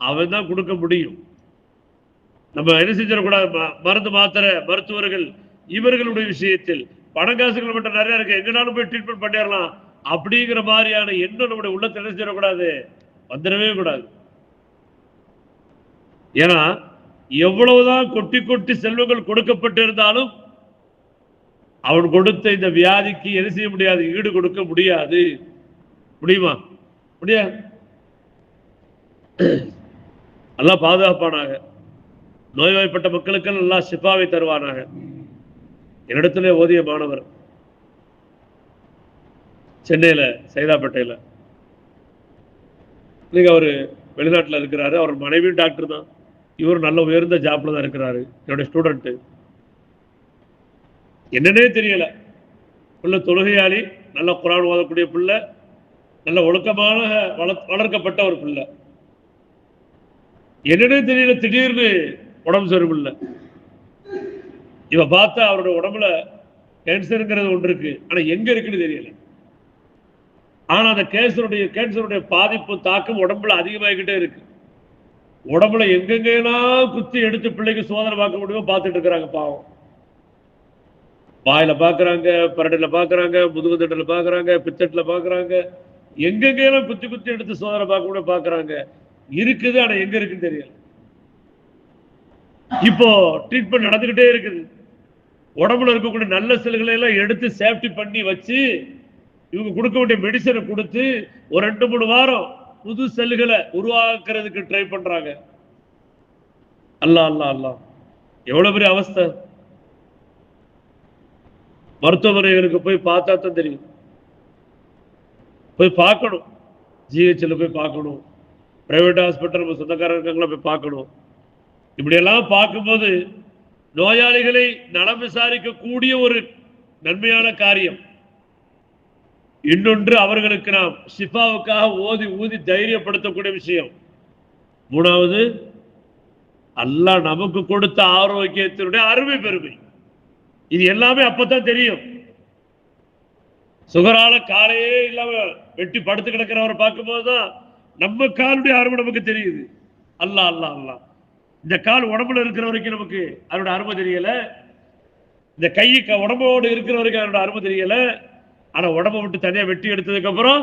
அவன் தான் கொடுக்க முடியும். நம்ம என்ன செஞ்சிடக்கூடாது மருந்து மாத்திரை மருத்துவர்கள் இவர்களுடைய விஷயத்தில் பணம் காசுகள் மட்டும் நிறைய இருக்கு. எங்கனாலும் போய் ட்ரீட்மெண்ட் பண்ணிடலாம். அப்படிங்கிற மாதிரியான எண்ணம் நம்முடைய உள்ளத்தை என்ன செஞ்சிடக்கூடாது வந்துடவே கூடாது. ஏன்னா எவ்வளவுதான் கொட்டி கொட்டி செல்வங்கள் கொடுக்கப்பட்டிருந்தாலும் அவன் கொடுத்த இந்த வியாதிக்கு என்ன செய்ய முடியாது? ஈடு கொடுக்க முடியாது. முடியுமா? முடியாது. நல்லா பாதுகாப்பானாக. நோய்வாய்ப்பட்ட மக்களுக்கு நல்லா சிப்பாவை தருவானாக. என்னிடத்துல ஓதிய மாணவர். சென்னையில சைதாப்பேட்டையில். இன்னைக்கு அவரு வெளிநாட்டுல இருக்கிறாரு. அவர் மனைவியும் டாக்டர் தான். இவரும் நல்ல உயர்ந்த ஜாப்ல தான் இருக்கிறாரு. என்னுடைய ஸ்டூடெண்ட் என்னன்னே தெரியல. பிள்ளை தொழுகையாளி நல்ல குரான் ஓதக்கூடிய பிள்ளை நல்ல ஒழுக்கமாக வள- வளர்க்கப்பட்ட ஒரு பிள்ளை. என்னன்னே தெரியல திடீர்னு உடம்பு சரியில்லை. இவ பார்த்தா அவரோட உடம்புல கேன்சருங்கிறது ஒன்று இருக்கு. ஆனா எங்க இருக்குன்னு தெரியல. ஆனா அந்த கேன்சருடைய கேன்சருடைய பாதிப்பு தாக்கம் உடம்புல அதிகமாகிக்கிட்டே இருக்கு. உடம்புல எங்கெங்கெல்லாம் குத்தி எடுத்து பிள்ளைக்கு சோதனை பார்க்க முடியுமோ பார்த்துட்டு இருக்கிறாங்க பாவம். வாயில பாக்குறாங்க பரடில பாக்குறாங்க முதுகு தட்டுல பாக்குறாங்க பித்தட்டுல பாக்குறாங்க எங்கெங்கெல்லாம் குத்தி குத்தி எடுத்து சோதனை பார்க்க முடியும் பாக்குறாங்க இருக்குது ஆனா எங்க இருக்குன்னு தெரியல. இப்போ ட்ரீட்மெண்ட் நடந்துகிட்டே இருக்குது. உடம்புல இருக்கக்கூடிய நல்ல செல்களை எல்லாம் எடுத்து சேஃப்டி பண்ணி வச்சு இவங்க கொடுக்க வேண்டிய மெடிசனை கொடுத்து ஒரு ரெண்டு மூணு வாரம் புது செல்களை உருவாக்குறதுக்கு ட்ரை பண்றாங்க. அல்லா அல்லா அல்லா. எவ்வளவு பெரிய அவஸ்தை. மருத்துவமனைகளுக்கு போய் பார்த்தா தான் தெரியும். போய் பார்க்கணும். ஜிஹெச்ல போய் பார்க்கணும். பிரைவேட் ஹாஸ்பிட்டல் நம்ம சொந்தக்காரங்க இருக்காங்களா போய் பார்க்கணும். இப்படியெல்லாம் பார்க்கும்போது நோயாளிகளை நலம் விசாரிக்கக்கூடிய ஒரு நன்மையான காரியம். இன்னொன்று அவர்களுக்கு நாம் ஷிஃபாவுக்காக ஓதி ஊதி தைரியப்படுத்தக்கூடிய விஷயம். மூணாவது அல்லாஹ் நமக்கு கொடுத்த ஆரோக்கியத்தினுடைய அருமை பெருமை. இது எல்லாமே அப்பதான் தெரியும். சுகரால காலையே இல்லாம வெட்டி படுத்து கிடக்கிறவரை பார்க்கும்போது தான் நம்ம காலுடைய அருமை நமக்கு தெரியுது. அல்லா அல்லாஹ் அல்லாஹ் இந்த கால் உடம்புல இருக்கிற வரைக்கும் நமக்கு அதோட அருமை தெரியல. இந்த கை உடம்போடு இருக்கிற வரைக்கும் அதோட அருமை தெரியல. ஆனா உடம்பை விட்டு தனியா வெட்டி எடுத்ததுக்கு அப்புறம்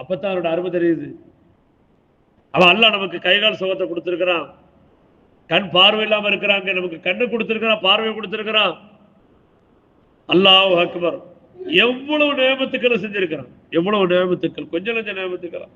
அப்பத்தான் அதோட அருமை தெரியுது. அவன் அல்லாஹ் நமக்கு கை கால் சுகத்தை கொடுத்துருக்கிறான். கண் பார்வை இல்லாம இருக்கிறாங்க. நமக்கு கண்ணு கொடுத்துருக்கிறான் பார்வை கொடுத்துருக்கிறான். அல்லாஹ் அக்பர். எவ்வளவு நியமத்துக்களை செஞ்சிருக்கிறான். எவ்வளவு நியமத்துக்கள். கொஞ்சம் கொஞ்சம் நியமத்துக்கிறான்